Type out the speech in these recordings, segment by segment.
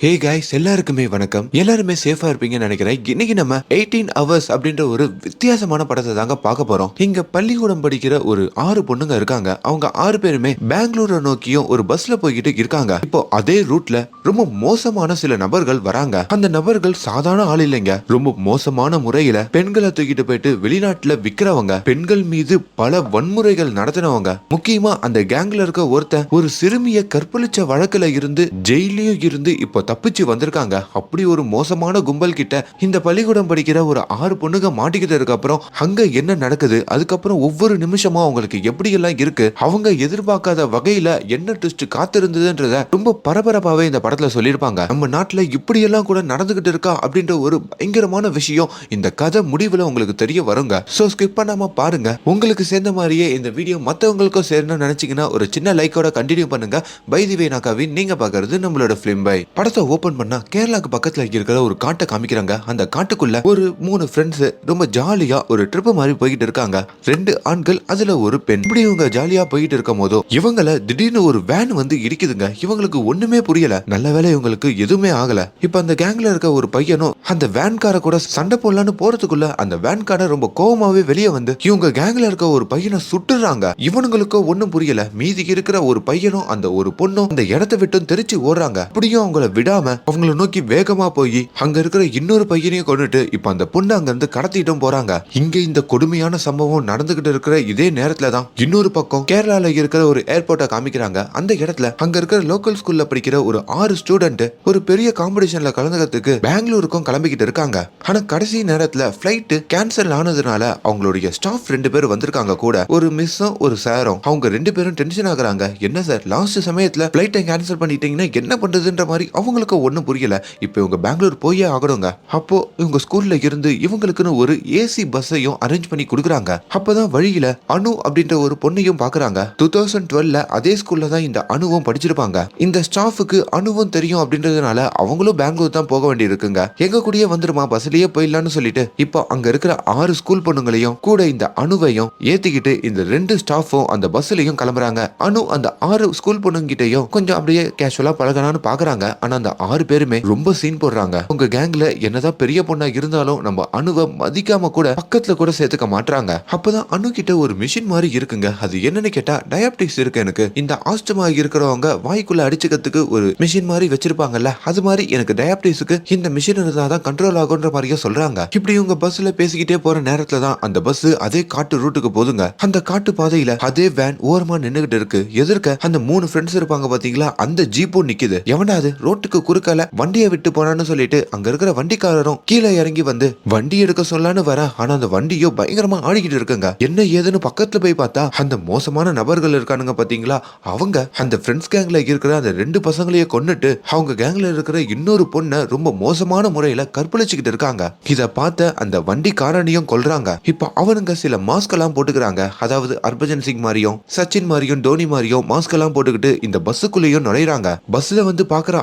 Hey guys எல்லாருக்குமே வணக்கம். எல்லாருமே சேஃபா இருப்பீங்கன்னு நினைக்கிறேன். இன்னைக்கு நம்ம எயிட்டீன் ஹவர்ஸ் அப்படின்ற ஒரு வித்தியாசமான படத்தை தாங்க பார்க்க போறோம். இங்க பள்ளிக்கூடம் படிக்கிற ஒரு ஆறு பொண்ணுங்க இருக்காங்க. அவங்க ஆறு பேருமே பெங்களூரை நோக்கியும் ஒரு பஸ்ல போய்கிட்டு இருக்காங்க. இப்போ அதே ரூட்ல ரொம்ப மோசமான சில நபர்கள் வராங்க. அந்த நபர்கள் சாதாரண ஆள் இல்லைங்க. ரொம்ப மோசமான முறையில பெண்களை தூக்கிட்டு போயிட்டு வெளிநாட்டுல விக்கிறவங்க பெண்கள் மீது பல வன்முறைகள் நடத்தினவங்க. முக்கியமா அந்த கேங்ல இருக்க ஒருத்தன் ஒரு சிறுமியை கற்பழிச்ச வழக்குல இருந்து ஜெயிலையும் இருந்து இப்போ தப்பிச்சு வந்திருக்காங்க. அப்படி ஒரு மோசமான கும்பல் கிட்ட இந்த பள்ளிக்கூடம் படிக்கிற ஒரு ஆறு பொண்ணுங்க மாட்டிக்கிட்டதுக்கு அப்புறம் அங்க என்ன நடக்குது? அதுக்கப்புறம் ஒவ்வொரு நிமிஷமும் அவங்களுக்கு எப்படி எல்லாம் இருக்கு? அவங்க எதிர்பார்க்காத வகையில என்ன ட்விஸ்ட் காத்திருந்ததுன்றத ரொம்ப பரபரப்பாவே இந்த படத்துல சொல்லியிருப்பாங்க. நம்ம நாட்டுல இப்படி எல்லாம் கூட நடந்துகிட்டு இருக்கா? அப்படின்ற ஒரு பயங்கரமான விஷயம் இந்த கதை முடிவுல உங்களுக்கு தெரிய வருங்க. சோ ஸ்கிப் பண்ணாம பாருங்க. உங்களுக்கு சேர்ந்த மாதிரியே இந்த வீடியோ மத்தவங்களுக்கும் சேரணும்னு நினைச்சீங்கன்னா ஒரு சின்ன லைக்கோட கண்டினியூ பண்ணுங்க. பைதிவே நாக்காவின் நீங்க பாக்குறது நம்மளோட பிலிம் பை. படத்தை ஓபன் பண்ணா கேரளாக்கு பக்கத்துல இருக்கிற ஒரு காட்டை காமிக்கிறாங்க. அந்த காட்டுக்குள்ள ஒரு மூணு ஃப்ரெண்ட்ஸ் ரொம்ப ஜாலியா ஒரு ட்ரிப் மாதிரி போய்கிட்டு இருக்காங்க. ரெண்டு ஆண்கள் அதுல ஒரு பெண். இப்படி இவங்க ஜாலியா போயிட்டு இருக்கும் போதோ இவங்கள திடீர்னு ஒரு வேன் வந்து இடிக்குதுங்க. இவங்களுக்கு ஒண்ணுமே புரியல. நல்ல வேலை இவங்களுக்கு எதுவுமே ஆகல. இப்ப அந்த கேங்ல இருக்க ஒரு பையனும் அந்த வேன்கார கூட சண்டை போடலான்னு போறதுக்குள்ள அந்த வேன்கார ரொம்ப கோவமாவே வெளியே வந்து இவங்க கேங்ல இருக்க ஒரு பையனை சுட்டுறாங்க. இவனுங்களுக்கோ ஒண்ணும் புரியல. மீதி இருக்கிற ஒரு பையனும் அந்த ஒரு பொண்ணும் அந்த இடத்த விட்டும் தெரிச்சு ஓடுறாங்க. அப்படியும் அவங்கள விடாம அவங்கள நோக்கி வேகமா போய் அங்க இருக்கிற இன்னொரு பையனையும் கொண்டுட்டு இப்ப அந்த பொண்ணு அங்க இருந்து கடத்திட்டும் போறாங்க. இங்க இந்த கொடுமையான சம்பவம் நடந்துகிட்டு இருக்கிற இதே நேரத்துல தான் இன்னொரு பக்கம் கேரளால இருக்கிற ஒரு ஏர்போர்ட்டை காமிக்கிறாங்க. அந்த இடத்துல அங்க இருக்கிற லோக்கல் ஸ்கூல்ல படிக்கிற ஒரு ஆறு ஸ்டூடெண்ட் ஒரு பெரிய காம்படிஷன்ல கலந்துக்கிறதுக்கு பெங்களூருக்கும் கிளம்பிக்கிட்டு இருக்காங்க. ஆனா கடைசி நேரத்துல பிளைட் கேன்சல் ஆனதுனால அவங்களுடைய ஸ்டாஃப் ரெண்டு பேர் வந்திருக்காங்க கூட. ஒரு மிஸ்ஸும் ஒரு சாரும் அவங்க ரெண்டு பேரும் டென்ஷன் ஆகுறாங்க. என்ன சார் லாஸ்ட் சமயத்துல பிளைட்டை கேன்சல் பண்ணிட்டீங்கன்னா என்ன பண்றதுன்ற மாதிரி அவங்க இவங்களுக்கு ஒன்றும் புரியல. இப்போ இவங்க பெங்களூர் போயே ஆகணுங்க. அப்போ இவங்க ஸ்கூல்ல இருந்து இவங்களுக்குன்னு ஒரு ஏசி பஸ்ஸையும் அரேஞ்ச் பண்ணி கொடுக்குறாங்க. அப்பதான் வழியில அனு அப்படின்ற ஒரு பொண்ணையும் பாக்குறாங்க. டூ தௌசண்ட் டுவெல்ல அதே ஸ்கூல்ல தான் இந்த அணுவும் படிச்சிருப்பாங்க. இந்த ஸ்டாஃபுக்கு அணுவும் தெரியும் அப்படின்றதுனால அவங்களும் பெங்களூர் தான் போக வேண்டி இருக்குங்க எங்க கூடயே வந்துருமா பஸ்லயே போயிடலாம்னு சொல்லிட்டு இப்போ அங்க இருக்கிற ஆறு ஸ்கூல் பொண்ணுங்களையும் கூட இந்த அணுவையும் ஏத்திக்கிட்டு இந்த ரெண்டு ஸ்டாஃபும் அந்த பஸ்லயும் கிளம்புறாங்க. அனு அந்த ஆறு ஸ்கூல் பொண்ணுங்கிட்டையும் கொஞ்சம் அப்படியே கேஷுவலா பழகலாம்னு பாக்குறாங்க. ஆனா அந்த ஆறு பேருமே ரொம்ப சீன் போடுறாங்க. உங்க கேங்ல என்னதான் பெரிய பொண்ணா இருந்தாலும் நம்ம அணுவை மதிக்காம கூட பக்கத்துல கூட சேர்த்துக்க மாட்றாங்க. அப்பதான் அணு கிட்ட ஒரு மிஷின் மாதிரி இருக்குங்க. அது என்னன்னு கேட்டா டயாபிட்டிக்ஸ் இருக்கு எனக்கு. இந்த ஆஸ்டமா இருக்கிறவங்க வாய்க்குள்ள அடிச்சுக்கிறதுக்கு ஒரு மிஷின் மாதிரி வச்சிருப்பாங்கல்ல அது மாதிரி எனக்கு டயாபிட்டிஸ்க்கு இந்த மிஷின் இருந்தாதான் கண்ட்ரோல் ஆகுன்ற மாதிரியே சொல்றாங்க. இப்படி இவங்க பஸ்ல பேசிக்கிட்டே போற நேரத்துல தான் அந்த பஸ் அதே காட்டு ரூட்டுக்கு போதுங்க அந்த காட்டு பாதையில அதே வேன் ஓரமா நின்னுகிட்டு இருக்கு. எதிர்க்க அந்த மூணு ஃப்ரெண்ட்ஸ் இருப்பாங்க பாத்தீங்களா? அந்த ஜீப்பும் நிக்குது. எவனா அது ரோட்டுக்கு குறுக்கால வண்டியை விட்டு போனான்னு சொல்லிட்டு அங்க இருக்கிற வண்டிக்காரரும் கீழே இறங்கி வந்து வண்டி எடுக்க சொல்லான்னு வர ஆனா அந்த வண்டியோ பயங்கரமா ஆடிக்கிட்டு இருக்குங்க. என்ன ஏதுன்னு பக்கத்துல போய் பார்த்தா அந்த மோசமான நபர்கள் இருக்கானுங்க பாத்தீங்களா அவங்க அந்த ஃப்ரெண்ட்ஸ் கேங்ல இருக்கிற அந்த ரெண்டு பசங்களையே கொன்னுட்டு அவங்க கேங்ல இருக்கிற இன்னொரு பொண்ணை ரொம்ப மோசமான முறையில கற்பழிச்சுக்கிட்டு இருக்காங்க. இத பார்த்த அந்த வண்டிக்காரனையும் கொல்றாங்க. இப்ப அவனுங்க சில மாஸ்க் எல்லாம் போட்டுக்கிறாங்க. அதாவது ஹர்பஜன் சிங் மாதிரியும் சச்சின் மாதிரியும் தோனி மாதிரியும் மாஸ்க் எல்லாம் போட்டுக்கிட்டு இந்த பஸ்ஸுக்குள்ளேயும் நுழையிறாங்க. பஸ்ல வந்து பாக்குற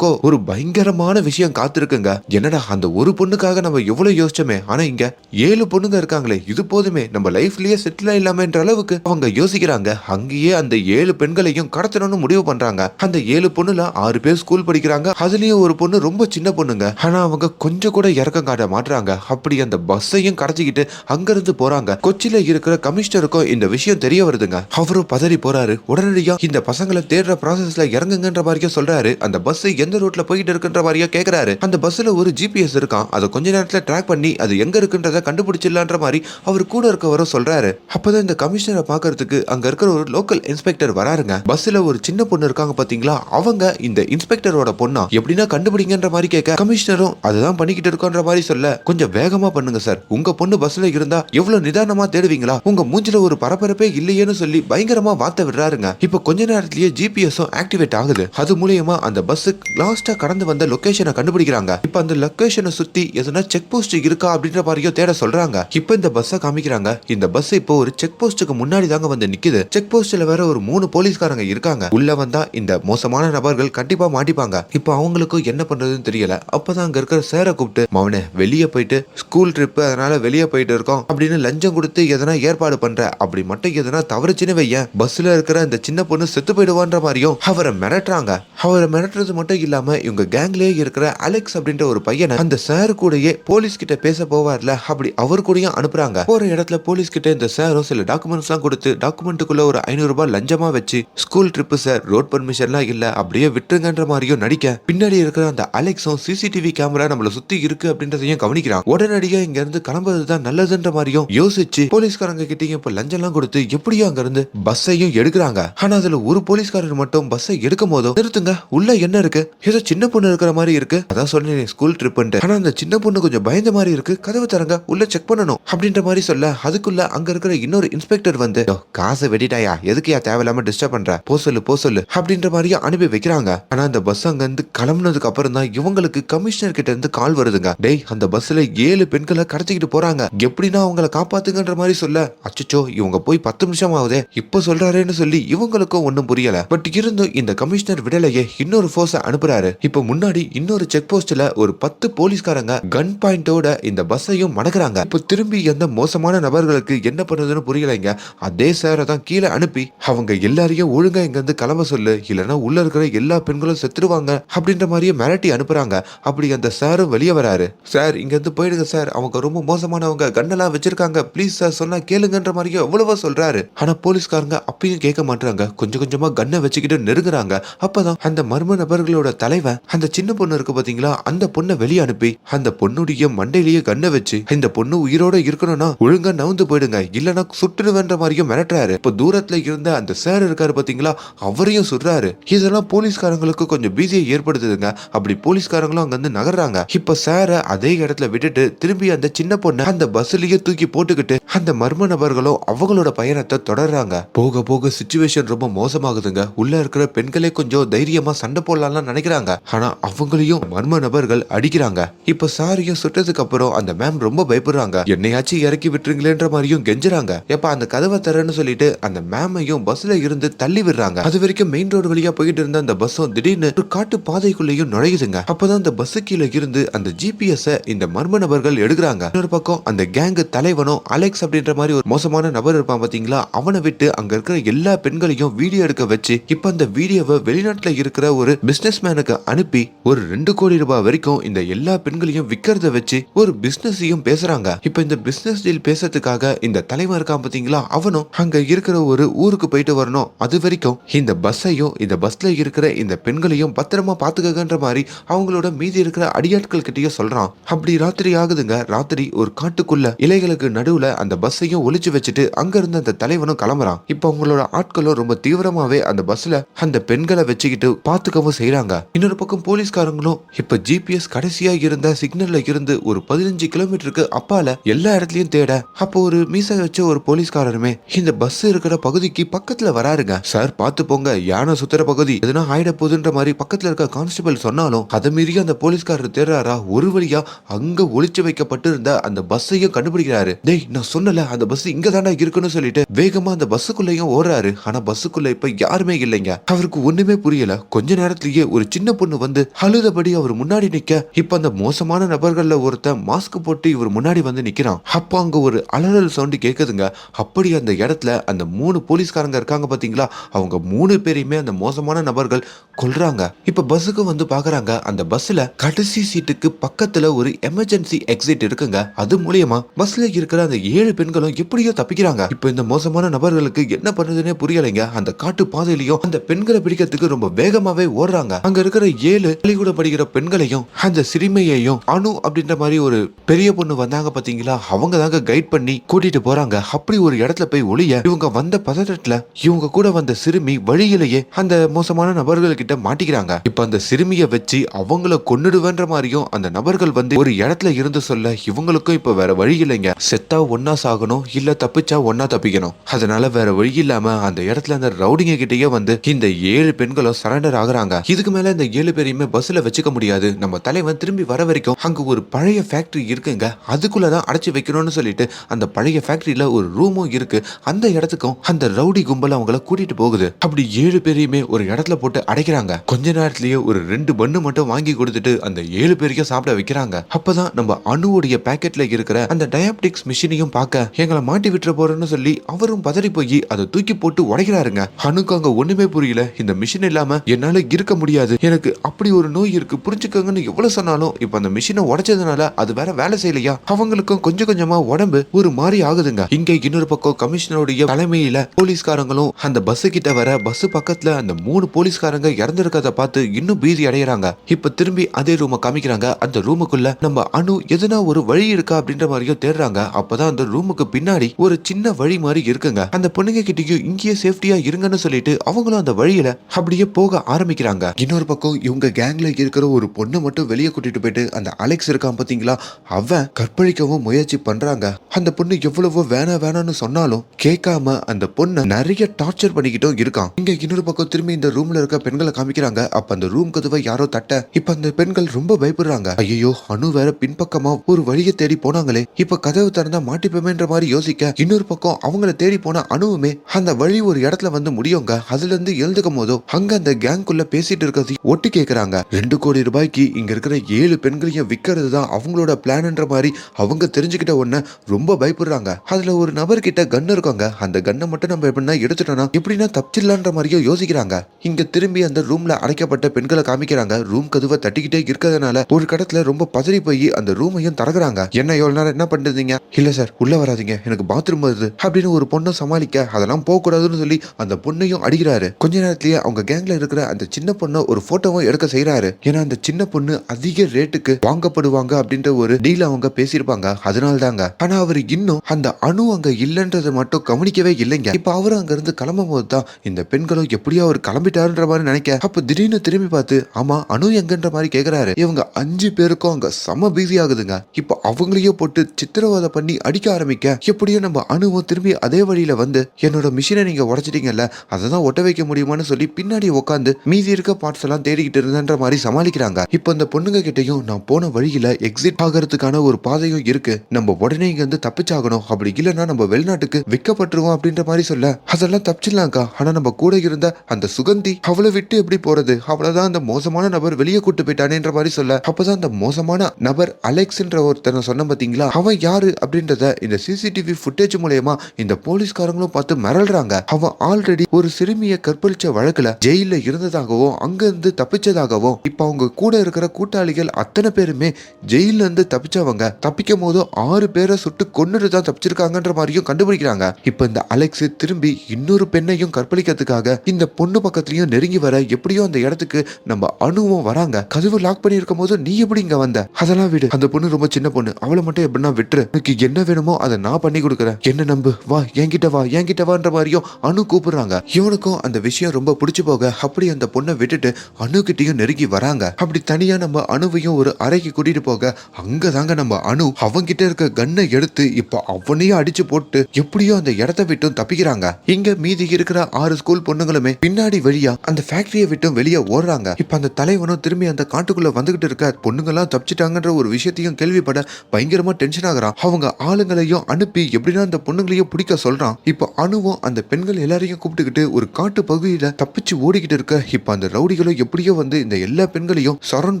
அவங்களுக்கோ ஒரு பயங்கரமான விஷயம் காத்திருக்குங்க. என்னடா அந்த ஒரு பொண்ணுக்காக நம்ம எவ்வளவு யோசிச்சோமே. ஆனா இங்க ஏழு பொண்ணுங்க இருக்காங்களே. இது போதுமே. நம்ம லைஃப்லயே செட்டில் இல்லாமன்ற அளவுக்கு அவங்க யோசிக்கிறாங்க. அங்கேயே அந்த ஏழு பெண்களையும் கடத்தணும்னு முடிவு பண்றாங்க. அந்த ஏழு பொண்ணுல ஆறு பேர் ஸ்கூல் படிக்கிறாங்க. அதுலயும் ஒரு பொண்ணு ரொம்ப சின்ன பொண்ணுங்க. ஆனா அவங்க கொஞ்சம் கூட இறக்கம் காட்ட மாட்றாங்க. அப்படி அந்த பஸ்ஸையும் கடத்திக்கிட்டு அங்கிருந்து போறாங்க. கொச்சியில இருக்கிற கமிஷனருக்கும் இந்த விஷயம் தெரிய வருதுங்க. அவரும் பதறி போறாரு. உடனடியா இந்த பசங்களை தேடுற ப்ராசஸ்ல இறங்குங்கன்ற மாதிரியே சொல்றாரு. அந்த பஸ்ஸை எந்த ரூட்ல போயிட்டு இருக்குன்ற மாதிரியே கேக்குறாரு. அந்த பஸ்ல ஒரு ஜிபிஎஸ் இருக்கான். அதை கொஞ்ச நேரத்துல ட்ராக் பண்ணி அது எங்க இருக்குன்றத கண்டுபிடிச்சிடலான்ற மாதிரி அவர் கூட இருக்கவரும் சொல்றாரு. அப்பதான் இந்த கமிஷனரை பாக்குறதுக்கு அங்க இருக்கிற ஒரு லோக்கல் இன்ஸ்பெக்டர் வராருங்க. பஸ்ல ஒரு சின்ன பொண்ணு இருக்காங்க பாத்தீங்களா? அவங்க இந்த இன்ஸ்பெக்டரோட பொண்ணா? எப்படின்னா கண்டுபிடிங்கன்ற மாதிரி கேட்க கமிஷனரும் அதுதான் பண்ணிக்கிட்டு இருக்கோன்ற மாதிரி சொல்ல கொஞ்சம் வேகமா பண்ணுங்க சார். உங்க பொண்ணு பஸ்ல இருந்தா எவ்வளவு நிதானமா தேடுவீங்களா? உங்க மூஞ்சில ஒரு பரபரப்பே இல்லையேன்னு சொல்லி பயங்கரமா வார்த்தை விடுறாருங்க. இப்ப கொஞ்ச நேரத்திலேயே ஜிபிஎஸும் ஆக்டிவேட் ஆகுது. அது மூலியமா அந்த பஸ்ஸுக்கு லாஸ்ட்டாக கடந்து வந்த லொக்கேஷனை கண்டுபிடிக்கிறாங்க. இப்போ அந்த லொக்கேஷனை சுற்றி எதனா செக் போஸ்ட் இருக்கா அப்படின்ற மாதிரியோ தேட சொல்றாங்க. இப்போ இந்த பஸ்ஸை காமிக்கிறாங்க. இந்த பஸ் இப்போ ஒரு செக் போஸ்ட்டுக்கு முன்னாடி தாங்க வந்து நிக்குது. செக் போஸ்ட்ல வேற ஒரு மூணு போலீஸ்காரங்க இருக்காங்க. உள்ள வந்தா இந்த மோசமான நபர்கள் கண்டிப்பா மாட்டிப்பாங்க. இப்போ அவங்களுக்கும் என்ன பண்றதுன்னு தெரியல. அப்பதான் அங்க இருக்கிற சேரை கூப்பிட்டு மவனே வெளியே போயிட்டு ஸ்கூல் ட்ரிப் அதனால வெளியே போயிட்டு இருக்கோம். அப்படின்னு லஞ்சம் கொடுத்து எதனா ஏற்பாடு பண்ற அப்படி மட்டும் எதனா தவறுச்சுன்னு வையன். பஸ்ல இருக்கிற இந்த சின்ன பொண்ணு செத்து போயிடுவான்ற மாதிரியும் அவரை மிரட்டுறாங்க. அவரை மிரட்டுறது மட்டும் இல்லாம இவங்க கேங்லயே இருக்கிற அலெக்ஸ் அப்படின்ற ஒரு பையனை அந்த சார் கூடயே போலீஸ் கிட்ட பேச போவார்ல அப்படி அவர் கூடயும் அனுப்புறாங்க. போற இடத்துல போலீஸ் கிட்ட இந்த சாரும் சில டாக்குமெண்ட்ஸ் எல்லாம் கொடுத்து டாக்குமெண்ட்டுக்குள்ள ஒரு ஐநூறு ரூபாய் லஞ்சமா வச்சு ஸ்கூல் ட்ரிப்பு சார் ரோட் பர்மிஷன்லாம் இல்ல அப்படியே விட்டுருங்கன்ற மாதிரியும் நடிக்க பின்னாடி இருக்கிற அந்த அலெக்ஸும் சிசிடிவி கேமரா நம்மள சுத்தி இருக்கு அப்படின்றதையும் கவனிக்கிறான். உடனடியா இங்க இருந்து கிளம்புறது தான் நல்லதுன்ற மாதிரியும் யோசிச்சு போலீஸ்காரங்க கிட்டயும் இப்ப லஞ்சம் எல்லாம் கொடுத்து எப்படியோ அங்க இருந்து பஸ்ஸையும் எடுக்கிறாங்க. ஆனா அதுல ஒரு போலீஸ்காரர் மட்டும் பஸ்ஸை எடுக்கும் போதும் நிறுத்துங்க உள்ள என்ன இருக்கு? ஏதோ சின்ன பொண்ணு இருக்கிற மாதிரி இருக்கு. அதான் சொன்னேன் ஸ்கூல் ட்ரிப் ஆனா அந்த சின்ன பொண்ணு கொஞ்சம் பயந்த மாதிரி இருக்கு. கதவு தரங்க உள்ள செக் பண்ணணும் அப்படின்ற மாதிரி சொல்ல அதுக்குள்ள அங்க இருக்கிற இன்னொரு இன்ஸ்பெக்டர் வந்து காசை வெட்டிட்டாயா? எதுக்கு யா தேவையில்லாம டிஸ்டர்ப் பண்ற? போ சொல்லு போ சொல்லு. அப்படின்ற மாதிரியே அனுப்பி வைக்கிறாங்க. ஆனா அந்த பஸ் அங்க இருந்து கிளம்புனதுக்கு அப்புறம் தான் இவங்களுக்கு கமிஷனர் கிட்ட இருந்து கால் வருதுங்க. டேய் அந்த பஸ்ல ஏழு பெண்களை கடத்திக்கிட்டு போறாங்க. எப்படின்னா அவங்கள காப்பாத்துங்கன்ற மாதிரி சொல்ல? அச்சச்சோ இவங்க போய் பத்து நிமிஷம் ஆகுதே. இப்ப சொல்றாருன்னு சொல்லி இவங்களுக்கும் ஒன்னும் புரியல. பட் இருந்தும் இந்த கமிஷனர் விடலையே. இன்னொரு ஃபோர்ஸ அனுப்புறாரு. இப்ப முன்னாடி இன்னொரு செக் போஸ்ட்ல ஒரு பத்து போலீஸ்காரங்க கன் பாயிண்டோட இந்த பஸ்ஸையும் மடக்குறாங்க. இப்ப திரும்பி எந்த மோசமான நபர்களுக்கு என்ன பண்ணுறதுன்னு புரியலைங்க. அதே சாரை தான் கீழே அனுப்பி அவங்க எல்லாரையும் ஒழுங்கா இங்க இருந்து கிளம்ப சொல்லு. இல்லைன்னா உள்ள இருக்கிற எல்லா பெண்களும் செத்துருவாங்க. அப்படின்ற மாதிரியே மிரட்டி அனுப்புறாங்க. அப்படி அந்த சாரும் வெளியே வராரு. சார் இங்க இருந்து போயிடுங்க சார் அவங்க ரொம்ப மோசமானவங்க. கண்ணெல்லாம் வச்சிருக்காங்க. ப்ளீஸ் சார் சொன்னா கேளுங்கன்ற மாதிரியும் எவ்வளவோ சொல்றாரு. ஆனா போலீஸ்காரங்க அப்பயும் கேட்க மாட்டாங்க கொஞ்சம் கொஞ்சமா கண்ணை வச்சுக்கிட்டு நெருங்குறாங்க. அப்பதான் அந்த மர்ம நபர்களோட தலைவன் அந்த சின்ன பொண்ணு இருக்கு பாத்தீங்களா? அந்த பொண்ணை வெளியே அனுப்பி அந்த பொண்ணுடைய மண்டையிலேயே கண்ணை வச்சு இந்த பொண்ணு உயிரோட இருக்கணும்னா ஒழுங்கா நவுந்து போயிடுங்க. இல்லைன்னா சுட்டுடுவேன்ற மாதிரியும் மிரட்டுறாரு. இப்ப தூரத்துல இருந்த அந்த சார் இருக்காரு பாத்தீங்களா? அவரையும் சுடுறாரு. இதெல்லாம் போலீஸ்காரங்களுக்கு கொஞ்சம் பிஸியை ஏற்படுத்துதுங்க. அப்படி போலீஸ்காரங்களும் அங்க இருந்து நகர்றாங்க. இப்ப சார அதே இடத்துல விட்டுட்டு திரும்பி அந்த சின்ன பொண்ணை அந்த பஸ்லயே தூக்கி போட்டுக்கிட்டு அந்த மர்ம நபர்களும் அவங்களோட பயணத்தை தொடர்றாங்க. போக போக சுச்சுவேஷன் ரொம்ப மோசமாகுதுங்க. உள்ள இருக்கிற பெண்களே கொஞ்சம் தைரியமா சண்டை போடலாம்னு நினைக்கிறாங்க. ஆனா அவங்களையும் மர்ம நபர்கள் அடிக்கிறாங்க. இப்ப சாரியும் சுட்டதுக்கு அப்புறம் அந்த மேம் ரொம்ப பயப்படுறாங்க. என்னையாச்சும் இறக்கி விட்டுருங்களேன்ற மாதிரியும் கெஞ்சுறாங்க. எப்ப அந்த கதவை தரேன்னு சொல்லிட்டு அந்த மேமையும் பஸ்ல இருந்து தள்ளி விடுறாங்க. அது வரைக்கும் மெயின் ரோடு வழியா போயிட்டு இருந்த அந்த பஸ்ஸும் திடீர்னு ஒரு காட்டு பாதைக்குள்ளேயும் நுழையுதுங்க. அப்பதான் அந்த பஸ் கீழே இருந்து அந்த ஜிபிஎஸ் இந்த மர்ம நபர்கள் எடுக்கிறாங்க. இன்னொரு பக்கம் அந்த கேங்கு தலைவனும் அலெக்ஸ் அப்படின்ற மாதிரி ஒரு மோசமான நபர் இருப்பான் பாத்தீங்களா? அவனை விட்டு அங்க இருக்கிற எல்லா பெண்களையும் வீடியோ எடுக்க வச்சு இப்ப அந்த வீடியோவை வெளிநாட்டுல இருக்கிற ஒரு பிசினஸ் மேனுக்கு அனுப்பி ஒரு ரெண்டு கோடி ரூபாய் வரைக்கும் இந்த எல்லா பெண்களையும் விக்கிறத வச்சு ஒரு பிசினஸையும் பேசுறாங்க. இப்ப இந்த பிசினஸ் டீல் பேசுறதுக்காக இந்த தலைவன் இருக்கான் பாத்தீங்களா அவனும் அங்க இருக்கிற ஒரு ஊருக்கு போயிட்டு வரணும். அது வரைக்கும் இந்த பஸ்ஸையும் இந்த பஸ்ல இருக்கிற இந்த பெண்களையும் பத்திரமா பாத்துக்கன்ற மாதிரி அவங்களோட மீதி இருக்கிற அடியாட்கள் கிட்டயே சொல்றான். அப்படி ராத்திரி ஆகுதுங்க. ராத்திரி ஒரு காட்டுக்குள்ள இலைகளுக்கு நடுவுல அந்த பஸ்ஸையும் ஒளிச்சு வச்சுட்டு அங்க இருந்த அந்த தலைவனும் கிளம்புறான். இப்ப அவங்களோட ஆட்களும் ரொம்ப தீவிரமாவே அந்த பஸ்ல அந்த பெண்களை வச்சுக்கிட்டு பாத்துக்கவும் செய்யறாங்க இன்னொரு பக்கம் போலீஸ்காரங்களும் இப்ப ஜிபிஎஸ் கடைசியா இருந்த சிக்னல்ல இருந்து ஒரு பதினஞ்சு கிலோமீட்டருக்கு அப்பால எல்லா இடத்துலயும் தேட அப்போ ஒரு மீச வச்ச ஒரு போலீஸ்காரருமே இந்த பஸ் இருக்கிற பகுதிக்கு பக்கத்துல வராருங்க. சார் பார்த்து போங்க. யானை சுத்துற பகுதி. எதுனா ஆயிட போகுதுன்ற மாதிரி பக்கத்துல இருக்க கான்ஸ்டபிள் சொன்னாலும் அதை மீறி அந்த போலீஸ்காரர் தேடுறாரா? ஒரு வழியா அங்க ஒளிச்சு வைக்கப்பட்டு இருந்த அந்த பஸ்ஸையும் கண்டுபிடிக்கிறாரு. டேய் நான் சொன்னல அந்த பஸ் இங்க தாண்டா இருக்குன்னு சொல்லிட்டு வேகமா அந்த பஸ்ஸுக்குள்ளேயும் ஓடுறாரு. ஆனா பஸ்ஸுக்குள்ள இப்ப யாருமே இல்லைங்க. அவருக்கு ஒண்ணுமே புரியல. கொஞ்ச நேரத்திலேயே ஒரு ஒரு சின்ன பொண்ணு வந்து அழுதபடி அவர் முன்னாடி நிக்க இப்ப அந்த மோசமான நபர்கள்ல ஒருத்தன் மாஸ்க் போட்டு இவர் முன்னாடி வந்து நிக்கிறான். அப்போ அங்க ஒரு அலறல் சவுண்டு கேக்குதுங்க. அப்படி அந்த இடத்துல அந்த மூணு போலீஸ்காரங்க இருக்காங்க பாத்தீங்களா? அவங்க மூணு பேரையுமே அந்த மோசமான நபர்கள் கொல்றாங்க. இப்ப பஸ்ஸுக்கு வந்து பாக்குறாங்க. அந்த பஸ்ல கடைசி சீட்டுக்கு பக்கத்துல ஒரு எமர்ஜென்சி எக்ஸிட் இருக்குங்க. அது மூலியமா பஸ்ல இருக்கிற அந்த ஏழு பெண்களும் எப்படியோ தப்பிக்கிறாங்க. இப்ப இந்த மோசமான நபர்களுக்கு என்ன பண்ணுதுன்னே புரியலைங்க. அந்த காட்டு பாதையிலையும் அந்த பெண்களை பிடிக்கிறதுக்கு ரொம்ப வேகமாவே ஓடுறாங்க. அங்க இருக்கிற ஏழு பள்ளிக்கூட படிக்கிற பெண்களையும் அந்த சிறுமியையும் அணு அப்படின்ற மாதிரி ஒரு பெரிய பொண்ணு வந்தாங்க பாத்தீங்களா? அவங்க தாங்க கைட் பண்ணி கூட்டிட்டு போறாங்க. அப்படி ஒரு இடத்துல போய் ஒளிய இவங்க வந்த பதட்டத்துல இவங்க கூட வந்த சிறுமி வழியிலேயே அந்த மோசமான நபர்கள் கிட்ட மாட்டிக்கிறாங்க. இப்ப அந்த சிறுமிய வச்சு அவங்கள கொன்னுடுவேன்ற மாதிரியும் அந்த நபர்கள் வந்து ஒரு இடத்துல இருந்து சொல்ல இவங்களுக்கும் இப்ப வேற வழி இல்லைங்க. செத்தா ஒன்னா சாகணும் இல்ல தப்பிச்சா ஒன்னா தப்பிக்கணும். அதனால வேற வழி இல்லாம அந்த இடத்துல அந்த ரவுடிங்க கிட்டயே வந்து இந்த ஏழு பெண்களும் சரண்டர் ஆகுறாங்க. இதுக்கு மேல இந்த ஏழு பேரையுமே பஸ்ல வச்சுக்க முடியாது. நம்ம தலைவன் திரும்பி வர வரைக்கும் அங்க ஒரு பழைய ஃபேக்டரி இருக்குங்க. அதுக்குள்ளதான் அடைச்சு வைக்கணும்னு சொல்லிட்டு அந்த பழைய ஃபேக்டரியில ஒரு ரூமும் இருக்கு. அந்த இடத்துக்கும் அந்த ரவுடி கும்பல் அவங்கள கூட்டிட்டு போகுது. அப்படி ஏழு பேரையுமே ஒரு இடத்துல போட்டு அடைக்கிறாங்க. கொஞ்ச நேரத்திலேயே ஒரு ரெண்டு பண்ணு மட்டும் வாங்கி கொடுத்துட்டு அந்த ஏழு பேரையும் சாப்பிட வைக்கிறாங்க. அப்பதான் நம்ம அணுவுடைய பேக்கெட்ல இருக்கிற அந்த டயாபெட்டிக்ஸ் மிஷினையும் பார்க்க எங்களை மாட்டி விட்டுற போறோம்னு சொல்லி அவரும் பதறி போய் அதை தூக்கி போட்டு உடைக்கிறாருங்க. அணுக்கு அங்க ஒண்ணுமே புரியல. இந்த மிஷின் இல்லாம என்னால இருக்க முடியாது. முடியாது. எனக்கு அப்படி ஒரு நோய் இருக்கு. புரிஞ்சுக்கங்கன்னு எவ்வளவு சொன்னாலும் இப்ப அந்த மிஷினை உடைச்சதுனால அது வேற வேலை செய்யலையா? அவங்களுக்கும் கொஞ்சம் கொஞ்சமா உடம்பு ஒரு மாதிரி ஆகுதுங்க. இங்க இன்னொரு பக்கம் கமிஷனருடைய தலைமையில போலீஸ்காரங்களும் அந்த பஸ் கிட்ட வர பஸ் பக்கத்துல அந்த மூணு போலீஸ்காரங்க இறந்திருக்கத பார்த்து இன்னும் பீதி அடையறாங்க. இப்ப திரும்பி அதே ரூமை காமிக்கிறாங்க. அந்த ரூமுக்குள்ள நம்ம அணு எதுனா ஒரு வழி இருக்கா அப்படின்ற மாதிரியும் தேடுறாங்க. அப்பதான் அந்த ரூமுக்கு பின்னாடி ஒரு சின்ன வழி மாதிரி இருக்குங்க. அந்த பொண்ணுங்க கிட்டயும் இங்கேயே சேஃப்டியா இருங்கன்னு சொல்லிட்டு அவங்களும் அந்த வழியில அப்படியே போக ஆரம்பிக்கிறாங்க. இன்னொரு பக்கம் இவங்க கேங்ல இருக்கிற ஒரு பொண்ணை மட்டும் வெளியே கூட்டிட்டு போயிட்டு அந்த அலெக்ஸ் இருக்கான் பாத்தீங்களா? அவன் கற்பழிக்கவும் முயற்சி பண்றாங்க. அந்த பொண்ணு எவ்வளவோ வேணா வேணாம்னு சொன்னாலும் கேட்காம அந்த பொண்ணை நிறைய டார்ச்சர் பண்ணிக்கிட்டும் இருக்கான். இங்க இன்னொரு பக்கம் திரும்பி இந்த ரூம்ல இருக்க பெண்களை காமிக்கிறாங்க. அப்ப அந்த ரூம் கதவை யாரோ தட்ட இப்ப அந்த பெண்கள் ரொம்ப பயப்படுறாங்க. ஐயோ அணு வேற பின்பக்கமா ஒரு வழியை தேடி போனாங்களே. இப்ப கதவு திறந்தா மாட்டிப்போமேன்ற மாதிரி யோசிக்க இன்னொரு பக்கம் அவங்கள தேடி போன அணுவுமே அந்த வழி ஒரு இடத்துல வந்து முடியுங்க. அதுல இருந்து எழுந்துக்கும் போதோ அங்க அந்த கேங்குள்ள பேசிட்டு இருக்கிறது ஒட்டு கேக்குறாங்க. ரெண்டு கோடி ரூபாய்க்கு இங்க இருக்கிற ஏழு பெண்களையும் விற்கிறது தான் அவங்களோட பிளான்ன்ற மாதிரி அவங்க தெரிஞ்சுக்கிட்ட உடனே ரொம்ப பயப்படுறாங்க. அதுல ஒரு நபர்கிட்ட கன் இருக்காங்க. அந்த கன்னை மட்டும் நம்ம எப்படின்னா எடுத்துட்டோம்னா எப்படின்னா தப்பிச்சிடலான்ற மாதிரியும் யோசிக்கிறாங்க. இங்க திரும்பி அந்த ரூம்ல அடைக்கப்பட்ட பெண்களை காமிக்கிறாங்க. ரூம் கதுவை தட்டிக்கிட்டே இருக்கிறதுனால ஒரு கடத்துல ரொம்ப பதறி போய் அந்த ரூமையும் தரகுறாங்க. என்ன எவ்வளவு நேரம் என்ன பண்றீங்க? இல்ல சார் உள்ள வராதீங்க. எனக்கு பாத்ரூம் வருது அப்படின்னு ஒரு பொண்ணை சமாளிக்க அதெல்லாம் போக கூடாதுன்னு சொல்லி அந்த பொண்ணையும் அடிக்கிறாரு. கொஞ்ச நேரத்திலேயே அவங்க கேங்ல இருக்கிற அந்த சின்ன பொண்ணை ஒரு போட்டோவும் எடுக்க செய்யறாரு ஏன்னா அந்த சின்ன பொண்ணு அதிக ரேட்டுக்கு வாங்கப்படுவாங்க அப்படின்ற ஒரு டீல் அவங்க பேசியிருப்பாங்க. அதனால தாங்க ஆனா அவர் இன்னும் அந்த அணு அங்க இல்லைன்றதை மட்டும் கவனிக்கவே இல்லைங்க. இப்ப அவரு அங்க இருந்து கிளம்பும் போது தான் இந்த பெண்களும் எப்படியா அவர் கிளம்பிட்டாருன்ற மாதிரி நினைக்க அப்ப திடீர்னு திரும்பி பார்த்து ஆமா அணு எங்கன்ற மாதிரி கேக்குறாரு. இவங்க அஞ்சு பேருக்கும் அங்க செம பிஸி ஆகுதுங்க. இப்போ அவங்களையே போட்டு சித்திரவதை பண்ணி அடிக்க ஆரம்பிக்க எப்படியோ நம்ம அணுவும் திரும்பி அதே வழியில வந்து என்னோட மிஷினை நீங்க உடைச்சிட்டீங்கல்ல அதை தான் ஒட்ட வைக்க முடியுமான்னு சொல்லி பின்னாடி உட்காந்து மீதி இருக்க பார்ட்ஸ் எல்லாம் தேடிக்கிட்டு இருந்தன்ற மாதிரி சமாளிக்கிறாங்க. இப்போ இந்த பொண்ணுங்க கிட்டயும் நான் போன வழியில எக்ஸிட் ஆகிறதுக்கான ஒரு பாதையும் இருக்கு. நம்ம உடனே இங்க இருந்து தப்பிச்சாகணும். அப்படி இல்லைன்னா நம்ம வெளிநாட்டுக்கு விற்கப்பட்டுருவோம் அப்படின்ற மாதிரி சொல்ல அதெல்லாம் தப்பிச்சிடலாம்க்கா. ஆனா நம்ம கூட இருந்த அந்த சுகந்தி அவளை விட்டு எப்படி போறது? அவ்வளவுதான் அந்த மோசமான நபர் வெளியே கூட்டு போயிட்டானேன்ற மாதிரி சொல்ல அப்பதான் அந்த மோசமான நபர் அலெக்ஸ்ன்ற ஒருத்தனை சொன்ன பாத்தீங்களா? அவன் யாரு அப்படின்றத இந்த சிசிடிவி ஃபுட்டேஜ் மூலயமா இந்த போலீஸ்காரங்களும் பார்த்து மிரள்றாங்க. அவன் ஆல்ரெடி ஒரு சிறுமியை கற்பழிச்ச வழக்குல ஜெயில இருந்ததாகவும் அங்க இருந்து தப்பிச்சதாகவும் இப்ப அவங்க கூட இருக்கிற கூட்டாளிகள் அத்தனை பேருமே ஜெயில இருந்து தப்பிச்சவங்க. தப்பிக்கும் போது ஆறு பேரை சுட்டு கொன்னுட்டு தான் தப்பிச்சிருக்காங்கன்ற மாதிரியும் கண்டுபிடிக்கிறாங்க. இப்ப இந்த அலெக்ஸ் திரும்பி இன்னொரு பெண்ணையும் கற்பழிக்கிறதுக்காக இந்த பொண்ணு பக்கத்துலயும் நெருங்கி வர எப்படியோ அந்த இடத்துக்கு நம்ம அணுவும் வராங்க. கதவு லாக் பண்ணி இருக்கும் போது நீ எப்படி இங்க வந்த? அதெல்லாம் விடு. அந்த பொண்ணு ரொம்ப சின்ன பொண்ணு. அவளை மட்டும் எப்படின்னா விட்டுரு. உனக்கு என்ன வேணுமோ அதை நான் பண்ணி கொடுக்குறேன். என்ன நம்பு? வா என்கிட்ட வா என்கிட்ட வான்ற மாதிரியும் அணு கூப்பிடுறாங்க. இவனுக்கும் அந்த விஷயம் ரொம்ப பிடிச்சு போக அப்படி அந்த பொண்ணை விட்டுட்டு அணுகிட்டையும் நெருங்கி வராங்க. அப்படி தனியா நம்ம அணுவையும் ஒரு அறைக்கு கூட்டிட்டு போக அங்கதாங்க நம்ம அணு. அவங்கிட்ட இருக்க கன்னை எடுத்து இப்போ அவனையும் அடிச்சு போட்டு எப்படியோ அந்த இடத்த விட்டும் தப்பிக்கிறாங்க. இங்க மீதி இருக்கிற ஆறு ஸ்கூல் பொண்ணுங்களுமே பின்னாடி வழியா அந்த ஃபேக்டரியை விட்டும் வெளியே ஓடுறாங்க. இப்ப அந்த தலைவனும் திரும்பி அந்த காட்டுக்குள்ள வந்துகிட்டு இருக்க பொண்ணுங்கெல்லாம் தப்பிச்சிட்டாங்கன்ற ஒரு விஷயத்தையும் கேள்விப்பட பயங்கரமா டென்ஷன் ஆகுறான். அவங்க ஆளுங்களையும் அனுப்பி எப்படின்னா அந்த பொண்ணுங்களையும் பிடிக்க சொல்றான். இப்ப அணுவும் அந்த பெண்கள் எல்லாரையும் கூப்பிட்டுக்கிட்டு ஒரு காட்டு பகுதியில தப்பிச்சு ஓடிக்கிட்டு இருக்க இப்ப அந்த ரவுடிகளும் எப்படியோ வந்து இந்த எல்லா பெண்களையும் சரௌண்ட்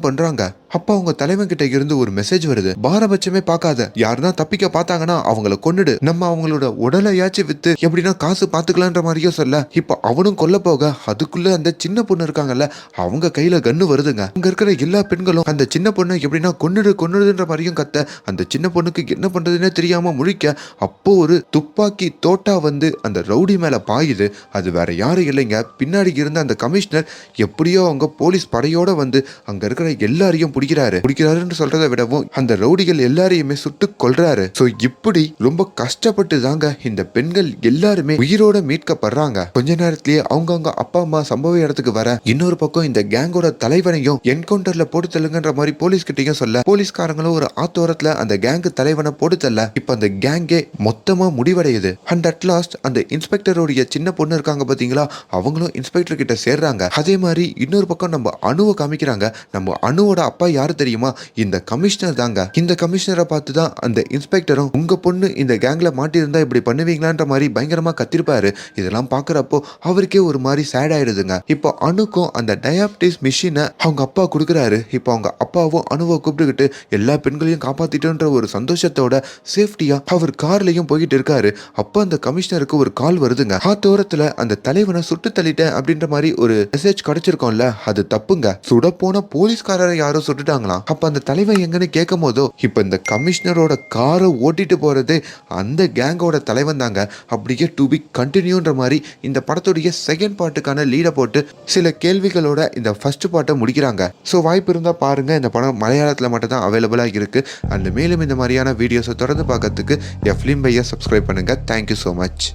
பண்றாங்க. அப்ப அவங்க தலைவன் கிட்ட இருந்து ஒரு மெசேஜ் வருது. பாரபட்சமே பார்க்காத. யாருன்னா தப்பிக்க பார்த்தாங்கன்னா அவங்கள கொன்னுடு. நம்ம அவங்களோட உடலையாச்சும் வித்து எப்படின்னா காசு பாத்துக்கலான்ற மாதிரியும் சொல்ல. இப்ப அவனும் கொல்ல போக அதுக்குள்ள அந்த சின்ன பொண்ணு இருக்காங்கல்ல அவங்க கையில கண்ணு வருதுங்க. அங்க இருக்கிற எல்லா பெண்களும் அந்த சின்ன பொண்ணு எப்படின்னா கொன்னுடு கொன்னுடுன்ற மாதிரியும் கத்த அந்த சின்ன பொண்ணுக்கு என்ன பண்றதுன்னே தெரியாம முழிக்க அப்போ ஒரு துப்பாக்கி தோட்டா வந்து அந்த ரவுடி மேல பாயுது. அது வேற யாரும் இல்லைங்க. பின்னாடி இருந்த அந்த கமிஷனர் எப்படியோ அவங்க போலீஸ் படையோட வந்து அங்க இருக்கிற எல்லாரையும் பிடிக்கிறாரு. பிடிக்கிறாருன்னு சொல்றதை விடவும் அந்த ரவுடிகள் எல்லாரையுமே சுட்டு கொள்றாரு சோ இப்படி ரொம்ப கஷ்டப்பட்டு தாங்க இந்த பெண்கள் எல்லாருமே உயிரோட மீட்கப்படுறாங்க. கொஞ்ச நேரத்திலேயே அவங்கவுங்க அப்பா அம்மா சம்பவ இடத்துக்கு வர இன்னொரு பக்கம் இந்த கேங்கோட தலைவனையும் என்கவுண்டர்ல போட்டு தள்ளுங்கன்ற மாதிரி போலீஸ் கிட்டயும் சொல்ல போலீஸ்காரங்களும் ஒரு ஆத்தோரத்துல அந்த கேங்கு தலைவனை போட்டு தள்ள இப்ப அந்த கேங்கே மொத்தமா முடிவடையுது. அண்ட் அட் லாஸ்ட் அந்த இன்ஸ்பெக்டருடைய சின்ன பொண்ணு இருக்காங்க பாத்தீங்களா? அவங்களும் இன்ஸ்பெக்டர் கிட்ட சேர்றாங்க. அதே மாதிரி இன்னொரு பக்கம் நம்ம அணுவை காமிக்கிறாங்க. நம்ம அணுவோட அப்பா யாரு தெரியுமா? இந்த கமிஷனர் தாங்க. இந்த கமிஷனரை பார்த்து தான் அந்த இன்ஸ்பெக்டரும் உங்க பொண்ணு இந்த கேங்ல மாட்டியிருந்தா இப்படி பண்ணுவீங்களான்ற மாதிரி பயங்கரமா கத்திருப்பாரு. இதெல்லாம் பாக்குறப்போ அவருக்கே ஒரு மாதிரி சேட் ஆயிடுதுங்க. இப்போ அணுக்கும் அந்த டயாபிட்டிஸ் மிஷினை அவங்க அப்பா கொடுக்குறாரு. இப்போ அவங்க அப்பாவும் அணுவை கூப்பிட்டுக்கிட்டு எல்லா பெண்களையும் காப்பாத்திட்டோன்ற ஒரு சந்தோஷத்தோட சேஃப்டியா அவர் கார்லயும் போய்கிட்டு இருக்காரு. அப்போ அந்த கமிஷனருக்கு ஒரு கால் வருதுங்க. ஆத்தோரத்துல அந்த தலைவனை சுட்டு தள்ளிட்டேன் அப்படின்ற மாதிரி ஒரு மெசேஜ் கிடைச்சிருக்கோம்ல இல்ல அது தப்புங்க. சுட போன போலீஸ்காரரை யாரோ சுட்டுட்டாங்களாம் அப்ப அந்த தலைவன் எங்கன்னு கேட்கும் போதோ இப்ப இந்த கமிஷனரோட காரை ஓட்டிட்டு போறது அந்த கேங்கோட தலைவன் தாங்க அப்படியே டு பி கண்டினியூன்ற மாதிரி இந்த படத்துடைய செகண்ட் பார்ட்டுக்கான லீடை போட்டு சில கேள்விகளோட இந்த ஃபர்ஸ்ட் பார்ட்டை முடிக்கிறாங்க. ஸோ வாய்ப்பு இருந்தால் பாருங்க. இந்த படம் மலையாளத்தில் மட்டும் தான் அவைலபிளாக இருக்கு. அண்ட் மேலும் இந்த மாதிரியான வீடியோஸை தொடர்ந்து பார்க்கறதுக்கு எஃப்லிம் பையை சப்ஸ்கிரைப் பண்ணுங்க. Thank you so much